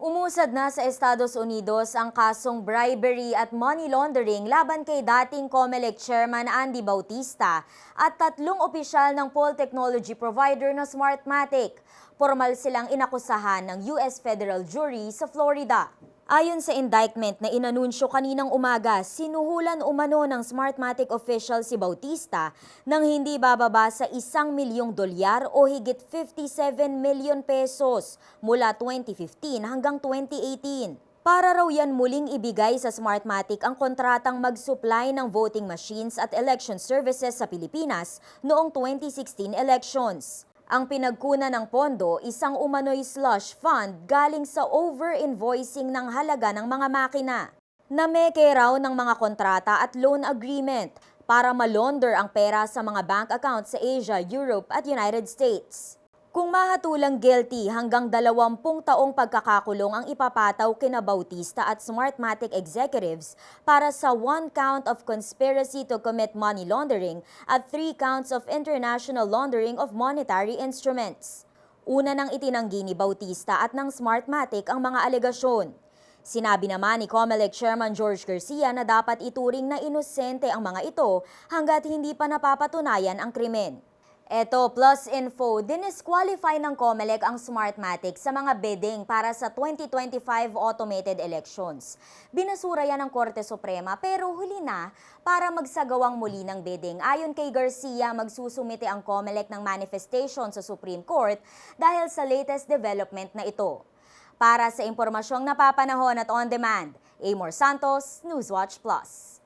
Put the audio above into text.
Umusad na sa Estados Unidos ang kasong bribery at money laundering laban kay dating COMELEC Chairman Andy Bautista at tatlong opisyal ng poll technology provider na Smartmatic. Formal silang inakusahan ng US federal jury sa Florida. Ayon sa indictment na inanunsyo kaninang umaga, sinuhulan umano ng Smartmatic official si Bautista nang hindi bababa sa isang milyong dolyar o higit 57 million pesos mula 2015 hanggang 2018. Para raw yan muling ibigay sa Smartmatic ang kontratang mag-supply ng voting machines at election services sa Pilipinas noong 2016 elections. Ang pinagkunan ng pondo, isang umano'y slush fund galing sa over-invoicing ng halaga ng mga makina. Nameke raw ng mga kontrata at loan agreement para malaunder ang pera sa mga bank accounts sa Asia, Europe at United States. Kung mahatulang guilty, hanggang 20 taong pagkakakulong ang ipapataw kina Bautista at Smartmatic executives para sa one count of conspiracy to commit money laundering at three counts of international laundering of monetary instruments. Una nang itinanggi ni Bautista at ng Smartmatic ang mga alegasyon. Sinabi naman ni COMELEC Chairman George Garcia na dapat ituring na inosente ang mga ito hanggat hindi pa napapatunayan ang krimen. Eto, plus info, dinisqualify ng COMELEC ang Smartmatic sa mga bidding para sa 2025 automated elections. Binasura yan ng Korte Suprema pero huli na para magsagawang muli ng bidding. Ayon kay Garcia, magsusumite ang COMELEC ng manifestation sa Supreme Court dahil sa latest development na ito. Para sa impormasyong napapanahon at on demand, Amor Santos, Newswatch Plus.